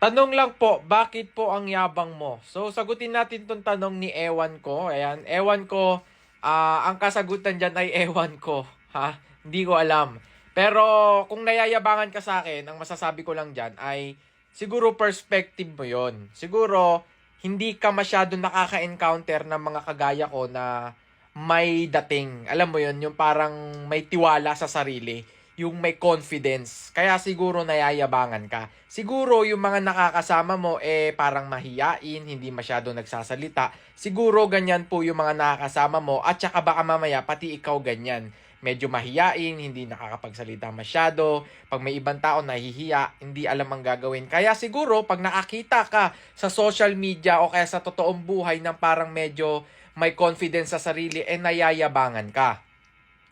Tanong lang po, bakit po ang yabang mo? So, sagutin natin tong tanong ni Ewan ko. Ayan, Ewan ko, ah, ang kasagutan dyan ay Ewan ko. Ha? Hindi ko alam. Pero, kung nayayabangan ka sa akin, ang masasabi ko lang dyan ay, siguro perspective mo yon. Siguro, hindi ka masyado nakaka-encounter ng mga kagaya ko na may dating. Alam mo yon yung parang may tiwala sa sarili yung may confidence. Kaya siguro nayayabangan ka. Siguro yung mga nakakasama mo eh parang mahiyain, hindi masyado nagsasalita. Siguro ganyan po yung mga nakakasama mo at saka baka mamaya pati ikaw ganyan. Medyo mahiyain, hindi nakakapagsalita masyado. Pag may ibang tao nahihiya, hindi alam ang gagawin. Kaya siguro pag nakakita ka sa social media o kaya sa totoong buhay ng parang medyo may confidence sa sarili, eh nayayabangan ka.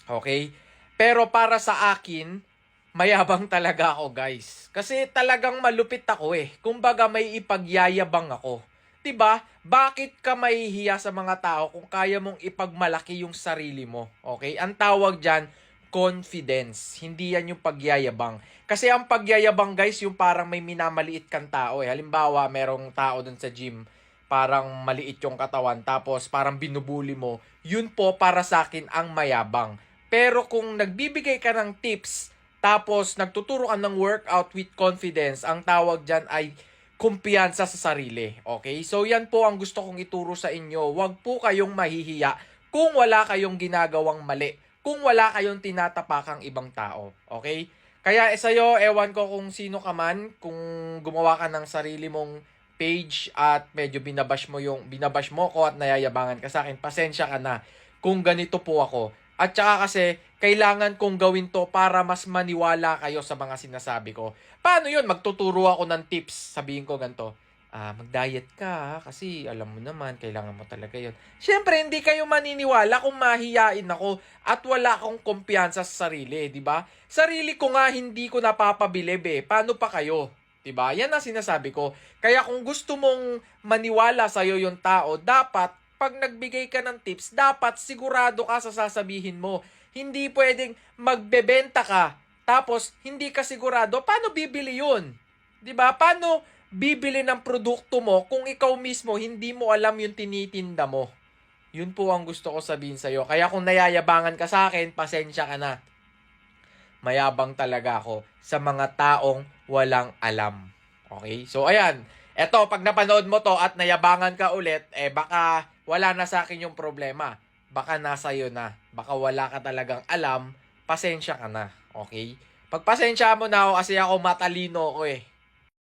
Okay? Pero para sa akin, mayabang talaga ako, guys. Kasi talagang malupit ako eh. Kumbaga may ipagyayabang ako. 'Di ba? Bakit ka mahihiya sa mga tao kung kaya mong ipagmalaki yung sarili mo? Okay? Ang tawag diyan confidence. Hindi yan yung pagyayabang. Kasi ang pagyayabang, guys, yung parang may minamaliit kang tao eh. Halimbawa, merong tao dun sa gym, parang maliit yung katawan, tapos parang binubuli mo. Yun po para sa akin ang mayabang. Pero kung nagbibigay ka ng tips, tapos nagtuturo ka ng workout with confidence, ang tawag dyan ay kumpiyansa sa sarili. Okay? So yan po ang gusto kong ituro sa inyo. Huwag po kayong mahihiya kung wala kayong ginagawang mali. Kung wala kayong tinatapakang ibang tao. Okay? Kaya eh, sa'yo, ewan ko kung sino ka man, kung gumawa ka ng sarili mong page at medyo binabash mo yung binabash mo ko at nayayabangan ka sa akin, pasensya ka na kung ganito po ako. At saka kasi, kailangan kong gawin to para mas maniwala kayo sa mga sinasabi ko. Paano yun? Magtuturo ako ng tips. Sabihin ko ganito, ah, mag-diet ka kasi alam mo naman, kailangan mo talaga yun. Siyempre, hindi kayo maniniwala kung mahiyain ako at wala akong kumpiyansa sa sarili, di ba? Sarili ko nga hindi ko napapabilib eh. Paano pa kayo? 'Di ba? Yan ang sinasabi ko. Kaya kung gusto mong maniwala sa yung tao, dapat pag nagbigay ka ng tips, dapat sigurado ka sa sasabihin mo. Hindi pwedeng magbebenta ka, tapos hindi ka sigurado, paano bibili yun? 'Di ba? Paano bibili ng produkto mo kung ikaw mismo hindi mo alam yung tinitinda mo? Yun po ang gusto ko sabihin sa'yo. Kaya kung nayayabangan ka sa akin, pasensya ka na. Mayabang talaga ako sa mga taong walang alam. Okay? So, ayan. Eto, pag napanood mo to at nayabangan ka ulit, eh baka wala na sa akin yung problema. Baka nasa iyo na. Baka wala ka talagang alam. Pasensya ka na. Okay? Pagpasensya mo na ako kasi ako matalino ko eh.